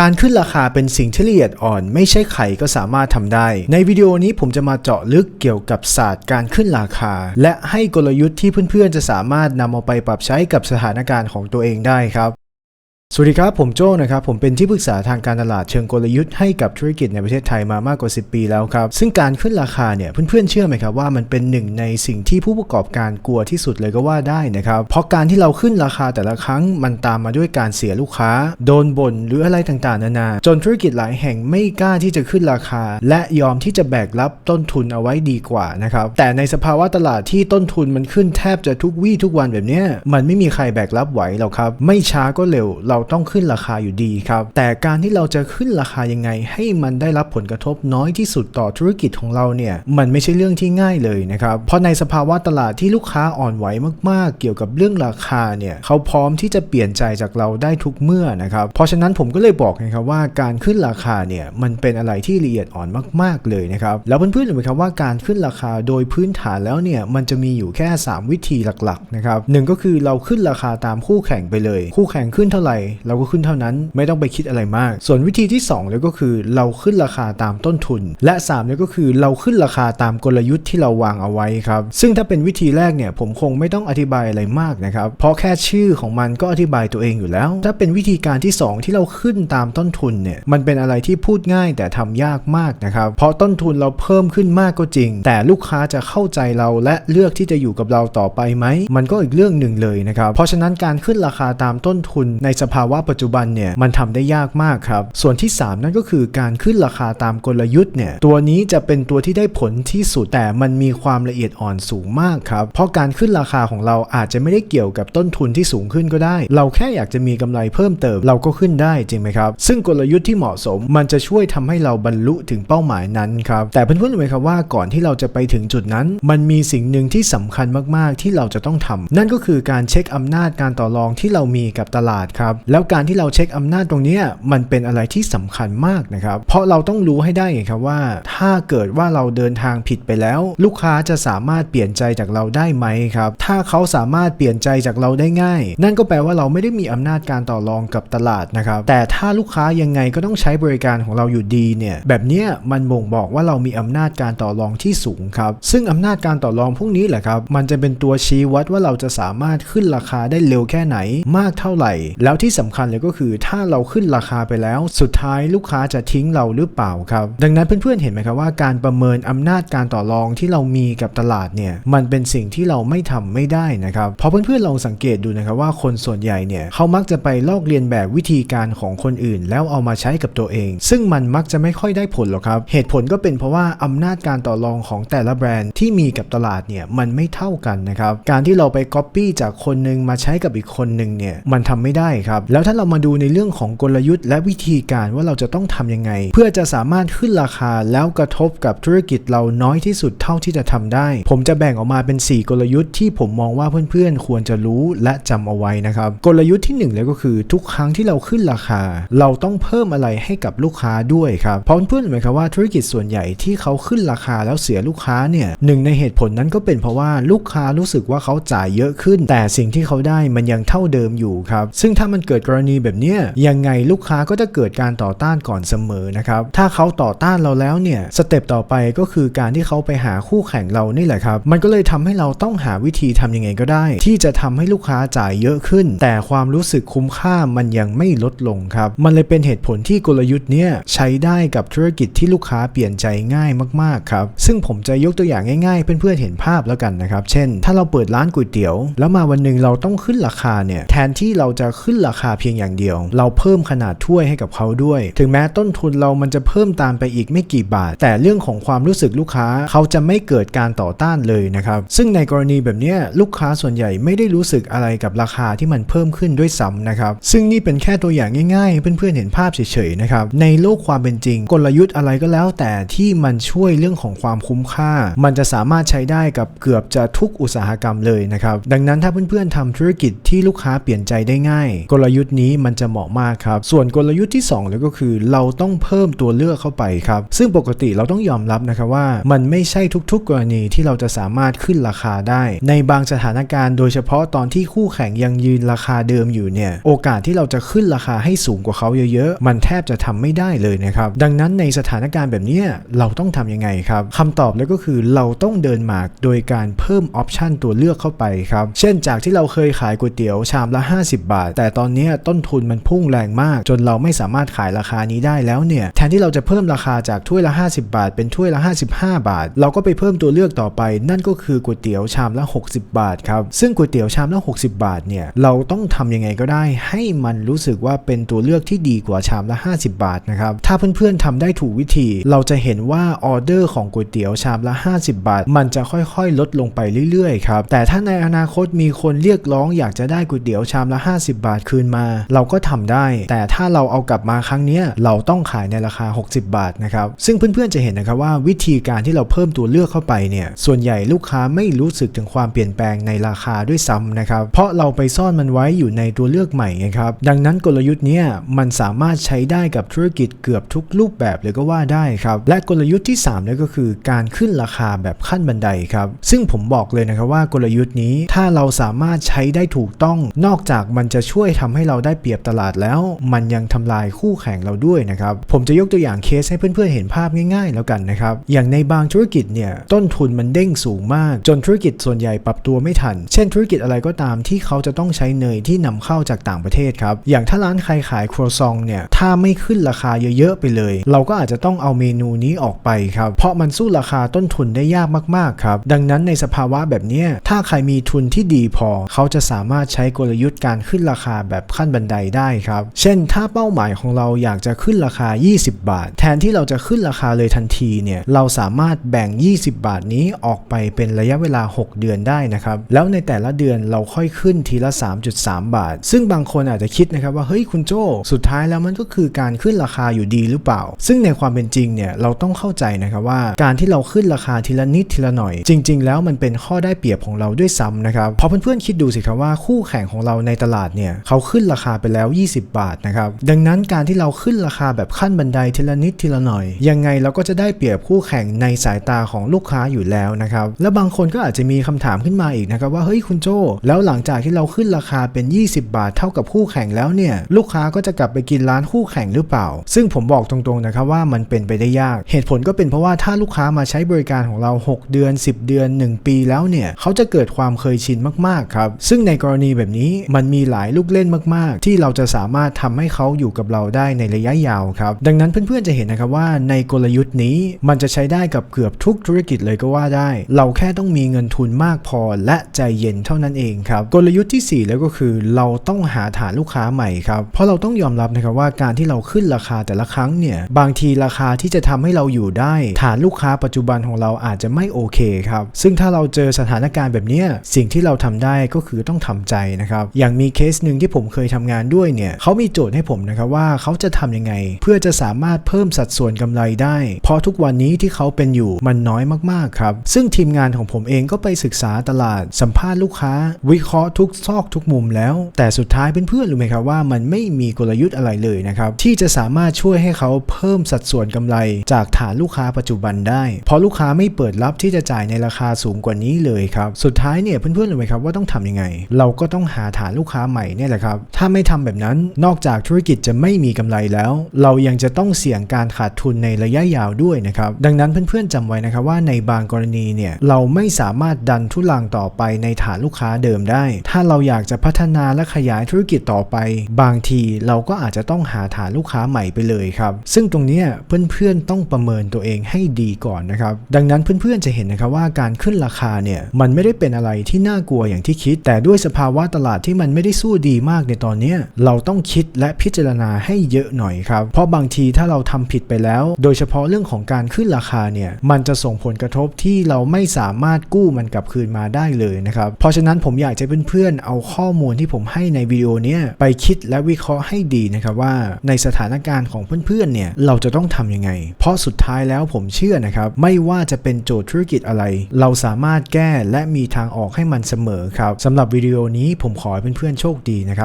การขึ้นราคาเป็นสิ่งที่ละเอียดอ่อนไม่ใช่ใครก็สามารถทำได้ ในวิดีโอนี้ผมจะมาเจาะลึกเกี่ยวกับศาสตร์การขึ้นราคา และให้กลยุทธ์ที่เพื่อนๆจะสามารถนำเอาไปปรับใช้กับสถานการณ์ของตัวเองได้ครับ สวัสดีครับ ผมโจ้นะครับ ผมเป็นที่ปรึกษาทางการตลาดเชิงกลยุทธ์ให้กับธุรกิจในประเทศไทยมามากกว่า 10 ปีแล้วครับ ซึ่งการขึ้นราคาเนี่ยเพื่อนๆเชื่อไหมครับว่ามันเป็นหนึ่งในสิ่งที่ผู้ประกอบการกลัวที่สุดเลยก็ว่าได้นะครับ เพราะการที่เราขึ้นราคาแต่ละครั้งมันตามมาด้วยการเสียลูกค้า โดนบ่นหรืออะไรต่างๆนานา จนธุรกิจหลายแห่งไม่กล้าที่จะขึ้นราคา และยอมที่จะแบกรับต้นทุนเอาไว้ดีกว่านะครับแต่ในสภาวะตลาดที่ต้นทุนมันขึ้นแทบจะทุกวี่ทุกวันแบบนี้มันไม่มีใครแบกรับไหวหรอกครับไม่ช้าก็เร็วเราราต้องขึ้นราคาอยู่ดีครับ แต่การที่เราจะขึ้นราคายังไง ให้มันได้รับผลกระทบน้อยที่สุดต่อธุรกิจของเราเนี่ยมันไม่ใช่เรื่องที่ง่ายเลยนะครับเพราะในสภาวะตลาดที่ลูกค้าอ่อนไหวมากๆ เกี่ยวกับเรื่องราคาเนี่ยเขาพร้อมที่จะเปลี่ยนใจจากเราได้ทุกเมื่อนะครับเพราะฉะนั้นผมก็เลยบอกไงครับว่าการขึ้นราคาเนี่ยมันเป็นอะไรที่ละเอียดอ่อนมาก ๆเลยนะครับแล้วเพื่อนๆรู้ไหมครับว่าการขึ้นราคาโดยพื้นฐานแล้วเนี่ยมันจะมีอยู่แค่ 3 วิธีหลักๆนะครับหนึ่งก็คือเราขึ้นราคาตามคู่แข่งไปเลย คู่แข่งขึ้นเท่าไหร่เราก็ขึ้นเท่านั้นไม่ต้องไปคิดอะไรมาก ส่วนวิธีที่2เลยก็คือเราขึ้นราคาตามต้นทุน และ3เนี่ยก็คือเราขึ้นราคาตามกลยุทธ์ที่เราวางเอาไว้ครับ ซึ่งถ้าเป็นวิธีแรกเนี่ยผมคงไม่ต้องอธิบายอะไรมากนะครับเพราะแค่ชื่อของมันก็อธิบายตัวเองอยู่แล้ว ถ้าเป็นวิธีการที่ 2 ที่เราขึ้นตามต้นทุนเนี่ยมันเป็นอะไรที่พูดง่ายแต่ทำยากมากนะครับเพราะต้นทุนเราเพิ่มขึ้นมากก็จริง แต่ลูกค้าจะเข้าใจเราและเลือกที่จะอยู่กับเราต่อไปไหมมันก็อีกเรื่องหนึ่งเลยนะครับเพราะฉะนั้นการขึ้นราคาตามต้นทุนในสภาวะปัจจุบันเนี่ยมันทำได้ยากมากครับ ส่วนที่ 3 นั่นก็คือการขึ้นราคาตามกลยุทธ์เนี่ยตัวนี้จะเป็นตัวที่ได้ผลที่สุดแต่มันมีความละเอียดอ่อนสูงมากครับ เพราะการขึ้นราคาของเราอาจจะไม่ได้เกี่ยวกับต้นทุนที่สูงขึ้นก็ได้ เราแค่อยากจะมีกำไรเพิ่มเติมเราก็ขึ้นได้จริงไหมครับ ซึ่งกลยุทธ์ที่เหมาะสม มันจะช่วยทำให้เราบรรลุถึงเป้าหมายนั้นครับแต่เพื่อนๆรู้ไหมครับว่าก่อนที่เราจะไปถึงจุดนั้น มันมีสิ่งหนึ่งที่สำคัญมากๆ ที่เราจะต้องทำนั่นก็คือการเช็คอำนาจการต่อรองที่เรามีกับตลาดครับแล้วการที่เราเช็คอำนาจตรงนี้มันเป็นอะไรที่สำคัญมากนะครับ เพราะเราต้องรู้ให้ได้ไงครับว่า ถ้าเกิดว่าเราเดินทางผิดไปแล้ว ลูกค้าจะสามารถเปลี่ยนใจจากเราได้ไหมครับ ถ้าเขาสามารถเปลี่ยนใจจากเราได้ง่าย นั่นก็แปลว่าเราไม่ได้มีอำนาจการต่อรองกับตลาดนะครับ แต่ถ้าลูกค้ายังไงก็ต้องใช้บริการของเราอยู่ดีเนี่ยแบบนี้มันบ่งบอกว่าเรามีอำนาจการต่อรองที่สูงครับ ซึ่งอำนาจการต่อรองพวกนี้แหละครับ มันจะเป็นตัวชี้วัดว่าเราจะสามารถขึ้นราคาได้เร็วแค่ไหนมากเท่าไหร่ แล้วที่สำคัญเลยก็คือ ถ้าเราขึ้นราคาไปแล้ว สุดท้ายลูกค้าจะทิ้งเราหรือเปล่าครับ ดังนั้นเพื่อนๆเห็นไหมครับว่าการประเมินอำนาจการต่อรองที่เรามีกับตลาดเนี่ยมันเป็นสิ่งที่เราไม่ทำไม่ได้นะครับเพราะเพื่อนๆลองสังเกตดูนะครับว่าคนส่วนใหญ่เนี่ยเขามักจะไปลอกเลียนแบบวิธีการของคนอื่น แล้วเอามาใช้กับตัวเอง ซึ่งมันมักจะไม่ค่อยได้ผลหรอกครับ เหตุผลก็เป็นเพราะว่าอำนาจการต่อรองของแต่ละแบรนด์ที่มีกับตลาดเนี่ยมันไม่เท่ากันนะครับการที่เราไปก๊อปปี้จากคนหนึ่งมาใช้กับอีกคนหนึ่งเนี่ยมันทำไม่ได้ครับแล้วถ้าเรามาดูในเรื่องของกลยุทธ์ และวิธีการว่าเราจะต้องทำยังไง เพื่อจะสามารถขึ้นราคาแล้วกระทบกับธุรกิจเราน้อยที่สุดเท่าที่จะทำได้ ผมจะแบ่งออกมาเป็น 4 กลยุทธ์ที่ผมมองว่าเพื่อนๆ ควรจะรู้และจำเอาไว้นะครับ กลยุทธ์ที่1เลยก็คือทุกครั้งที่เราขึ้นราคา เราต้องเพิ่มอะไรให้กับลูกค้าด้วยครับเพราะเพื่อนๆรู้ไหมครับว่าธุรกิจส่วนใหญ่ที่เขาขึ้นราคาแล้วเสียลูกค้าเนี่ยหนึ่งในเหตุผลนั้นก็เป็นเพราะว่าลูกค้ารู้สึกว่าเขาจ่ายเยอะขึ้น แต่สิ่งที่เขาได้มันยังเท่าเดิมอยู่ครับซึ่งถ้ามันเกิดกรณีแบบเนี้ยยังไงลูกค้าก็จะเกิดการต่อต้านก่อนเสมอนะครับถ้าเขาต่อต้านเราแล้วเนี่ยสเต็ปต่อไปก็คือการที่เขาไปหาคู่แข่งเรานี่แหละครับมันก็เลยทำให้เราต้องหาวิธีทำยังไงก็ได้ ที่จะทำให้ลูกค้าจ่ายเยอะขึ้น แต่ความรู้สึกคุ้มค่ามันยังไม่ลดลงครับมันเลยเป็นเหตุผลที่กลยุทธ์เนี้ยใช้ได้กับธุรกิจที่ลูกค้าเปลี่ยนใจง่ายมากๆครับซึ่งผมจะยกตัวอย่างง่ายๆ เพื่อนๆเห็นภาพแล้วกันนะครับ เช่น ถ้าเราเปิดร้านก๋วยเตี๋ยว แล้วมาวันหนึ่งเราต้องขึ้นราคาเนี่ยแทนที่เราจะขึ้นราคาเพียงอย่างเดียว เราเพิ่มขนาดถ้วยให้กับเขาด้วย ถึงแม้ต้นทุนเรามันจะเพิ่มตามไปอีกไม่กี่บาท แต่เรื่องของความรู้สึกลูกค้าเขาจะไม่เกิดการต่อต้านเลยนะครับ ซึ่งในกรณีแบบนี้ลูกค้าส่วนใหญ่ไม่ได้รู้สึกอะไรกับราคาที่มันเพิ่มขึ้นด้วยซ้ำนะครับ ซึ่งนี่เป็นแค่ตัวอย่างง่ายๆ เพื่อนๆเห็นภาพเฉยๆนะครับ ในโลกความเป็นจริง กลยุทธ์อะไรก็แล้ว แต่ที่มันช่วยเรื่องของความคุ้มค่า มันจะสามารถใช้ได้กับเกือบจะทุกอุตสาหกรรมเลยนะครับ ดังนั้นถ้าเพื่อนๆทำธุรกิจที่ลูกค้าเปลี่ยนใจได้ง่าย กลลยุทธ์นี้มันจะเหมาะมากครับ ส่วนกลยุทธ์ที่2แล้วก็คือ เราต้องเพิ่มตัวเลือกเข้าไปครับ ซึ่งปกติเราต้องยอมรับนะครับว่า มันไม่ใช่ทุกๆ กรณีที่เราจะสามารถขึ้นราคาได้ ในบางสถานการณ์โดยเฉพาะตอนที่คู่แข่งยังยืนราคาเดิมอยู่เนี่ย โอกาสที่เราจะขึ้นราคาให้สูงกว่าเขาเยอะๆ มันแทบจะทำไม่ได้เลยนะครับ ดังนั้นในสถานการณ์แบบนี้เราต้องทำยังไงครับคำตอบแล้วก็คือเราต้องเดินหมากโดยการเพิ่มออปชันตัวเลือกเข้าไปครับ เช่นจากที่เราเคยขายก๋วยเตี๋ยวชามละ 50 บาท แต่ตอนนี้ต้นทุนมันพุ่งแรงมาก จนเราไม่สามารถขายราคานี้ได้แล้วเนี่ย แทนที่เราจะเพิ่มราคาจากถ้วยละ 50 บาท เป็นถ้วยละ 55 บาท เราก็ไปเพิ่มตัวเลือกต่อไป นั่นก็คือก๋วยเตี๋ยวชามละ 60 บาทครับ ซึ่งก๋วยเตี๋ยวชามละ 60 บาทเนี่ย เราต้องทำยังไงก็ได้ ให้มันรู้สึกว่าเป็นตัวเลือกที่ดีกว่าชามละ 50 บาทนะครับ ถ้าเพื่อนๆทำได้ถูกวิธี เราจะเห็นว่าออเดอร์ของก๋วยเตี๋ยวชามละ 50 บาท มันจะค่อยๆ ลดลงไปเรื่อยๆ ครับ แต่ถ้าในอนาคตมีคนเรียกร้องอยากจะได้ก๋วยเตี๋ยวชามละ 50 บาทคืนมา เราก็ทำได้ แต่ถ้าเราเอากลับมาครั้งนี้เราต้องขายในราคา 60 บาทนะครับซึ่งเพื่อนๆจะเห็นนะครับว่าวิธีการที่เราเพิ่มตัวเลือกเข้าไปเนี่ยส่วนใหญ่ลูกค้าไม่รู้สึกถึงความเปลี่ยนแปลงในราคาด้วยซ้ำนะครับเพราะเราไปซ่อนมันไว้อยู่ในตัวเลือกใหม่ไงครับดังนั้นกลยุทธ์เนี้ยมันสามารถใช้ได้กับธุรกิจเกือบทุกรูปแบบเลยก็ว่าได้ครับและกลยุทธ์ที่3นั่นก็คือการขึ้นราคาแบบขั้นบันไดครับซึ่งผมบอกเลยนะครับว่ากลยุทธ์นี้ถ้าเราสามารถใช้ได้ถูกต้องนอกจากมันจะช่วยทำให้เราได้เปรียบตลาดแล้ว มันยังทำลายคู่แข่งเราด้วยนะครับ ผมจะยกตัวอย่างเคสให้เพื่อนๆเห็นภาพง่ายๆ แล้วกันนะครับ อย่างในบางธุรกิจเนี่ยต้นทุนมันเด้งสูงมาก จนธุรกิจส่วนใหญ่ปรับตัวไม่ทัน เช่นธุรกิจอะไรก็ตามที่เขาจะต้องใช้เนยที่นำเข้าจากต่างประเทศครับ อย่างถ้าร้านใครขายครัวซองเนี่ย ถ้าไม่ขึ้นราคาเยอะๆไปเลย เราก็อาจจะต้องเอาเมนูนี้ออกไปครับ เพราะมันสู้ราคาต้นทุนได้ยากมากๆครับ ดังนั้นในสภาวะแบบนี้ ถ้าใครมีทุนที่ดีพอ เขาจะสามารถใช้กลยุทธ์การขึ้นราคาแบบขั้นบันไดได้ครับ เช่นถ้าเป้าหมายของเราอยากจะขึ้นราคา 20 บาท แทนที่เราจะขึ้นราคาเลยทันทีเนี่ยเราสามารถแบ่ง 20 บาทนี้ออกไปเป็นระยะเวลา 6 เดือนได้นะครับแล้วในแต่ละเดือนเราค่อยขึ้นทีละ 3.3 บาท ซึ่งบางคนอาจจะคิดนะครับว่าเฮ้ยคุณโจสุดท้ายแล้วมันก็คือการขึ้นราคาอยู่ดีหรือเปล่า ซึ่งในความเป็นจริงเนี่ยเราต้องเข้าใจนะครับว่าการที่เราขึ้นราคาทีละนิดทีละหน่อย จริง ๆ แล้วมันเป็นข้อได้เปรียบของเราด้วยซ้ำนะครับเพราะเพื่อนๆคิดดูสิครับว่าคู่แข่งของเราในตลาดเนี่ยเขาขึ้นึ้นราคาไปแล้ว 20 บาทนะครับ ดังนั้นการที่เราขึ้นราคาแบบขั้นบันไดทีละนิดทีละหน่อย ยังไงเราก็จะได้เปรียบคู่แข่งในสายตาของลูกค้าอยู่แล้วนะครับ แล้วบางคนก็อาจจะมีคำถามขึ้นมาอีกนะครับว่าเฮ้ยคุณโจแล้วหลังจากที่เราขึ้นราคาเป็น 20 บาท เท่ากับคู่แข่งแล้วเนี่ยลูกค้าก็จะกลับไปกินร้านคู่แข่งหรือเปล่า ซึ่งผมบอกตรงๆนะครับว่ามันเป็นไปได้ยาก เหตุผลก็เป็นเพราะว่าถ้าลูกค้ามาใช้บริการของเรา 6 เดือน 10 เดือน 1 ปีแล้วเนี่ยเขาจะเกิดความเคยชินมากๆครับซึ่งในกรณีแบบนี้มันมีหลายลูกเล่นมาก ๆ ที่เราจะสามารถทำให้เขาอยู่กับเราได้ในระยะยาวครับ ดังนั้นเพื่อนๆจะเห็นนะครับว่าในกลยุทธ์นี้มันจะใช้ได้กับเกือบทุกธุรกิจเลยก็ว่าได้ เราแค่ต้องมีเงินทุนมากพอและใจเย็นเท่านั้นเองครับกลยุทธ์ที่ 4 แล้วก็คือ เราต้องหาฐานลูกค้าใหม่ครับเพราะเราต้องยอมรับนะครับว่าการที่เราขึ้นราคาแต่ละครั้งเนี่ยบางทีราคาที่จะทำให้เราอยู่ได้ ฐานลูกค้าปัจจุบันของเราอาจจะไม่โอเคครับซึ่งถ้าเราเจอสถานการณ์แบบนี้สิ่งที่เราทำได้ก็คือต้องทำใจนะครับอย่างมีเคสหนึ่งที่ผมเคยทำงานด้วยเนี่ยเขามีโจทย์ให้ผมนะครับว่าเขาจะทำยังไง เพื่อจะสามารถเพิ่มสัดส่วนกำไรได้ เพราะทุกวันนี้ที่เขาเป็นอยู่มันน้อยมากๆครับ ซึ่งทีมงานของผมเองก็ไปศึกษาตลาด สัมภาษณ์ลูกค้า วิเคราะห์ทุกซอกทุกมุมแล้ว แต่สุดท้ายเพื่อนๆรู้ไหมครับว่ามันไม่มีกลยุทธ์อะไรเลยนะครับที่จะสามารถช่วยให้เขาเพิ่มสัดส่วนกำไร จากฐานลูกค้าปัจจุบันได้ เพราะลูกค้าไม่เปิดรับที่จะจ่ายในราคาสูงกว่านี้เลยครับสุดท้ายเนี่ยเพื่อนๆรู้ไหมครับว่าต้องทำยังไง เราก็ต้องหาฐานลูกค้าใหม่เนี่ยแหละครับถ้าไม่ทำแบบนั้น นอกจากธุรกิจจะไม่มีกำไรแล้ว เรายังจะต้องเสี่ยงการขาดทุนในระยะยาวด้วยนะครับ ดังนั้นเพื่อนๆจำไว้นะครับว่าในบางกรณีเนี่ยเราไม่สามารถดันทุลังต่อไปในฐานลูกค้าเดิมได้ ถ้าเราอยากจะพัฒนาและขยายธุรกิจต่อไป บางทีเราก็อาจจะต้องหาฐานลูกค้าใหม่ไปเลยครับ ซึ่งตรงนี้เพื่อนๆต้องประเมินตัวเองให้ดีก่อนนะครับ ดังนั้นเพื่อนๆจะเห็นนะครับว่าการขึ้นราคาเนี่ยมันไม่ได้เป็นอะไรที่น่ากลัวอย่างที่คิด แต่ด้วยสภาวะตลาดที่มันไม่ได้สู้ดีมากในตอนนี้เราต้องคิดและพิจารณาให้เยอะหน่อยครับ เพราะบางทีถ้าเราทำผิดไปแล้ว โดยเฉพาะเรื่องของการขึ้นราคาเนี่ยมันจะส่งผลกระทบที่เราไม่สามารถกู้มันกลับคืนมาได้เลยนะครับ เพราะฉะนั้นผมอยากจะเพื่อนๆเอาข้อมูลที่ผมให้ในวิดีโอนี้ไปคิดและวิเคราะห์ให้ดีนะครับว่าในสถานการณ์ของเพื่อนๆเนี่ยเราจะต้องทำยังไง เพราะสุดท้ายแล้วผมเชื่อนะครับไม่ว่าจะเป็นโจทย์ธุรกิจอะไร เราสามารถแก้และมีทางออกให้มันเสมอครับสำหรับวิดีโอนี้ผมขอให้เพื่อนๆโชคดีนะครับ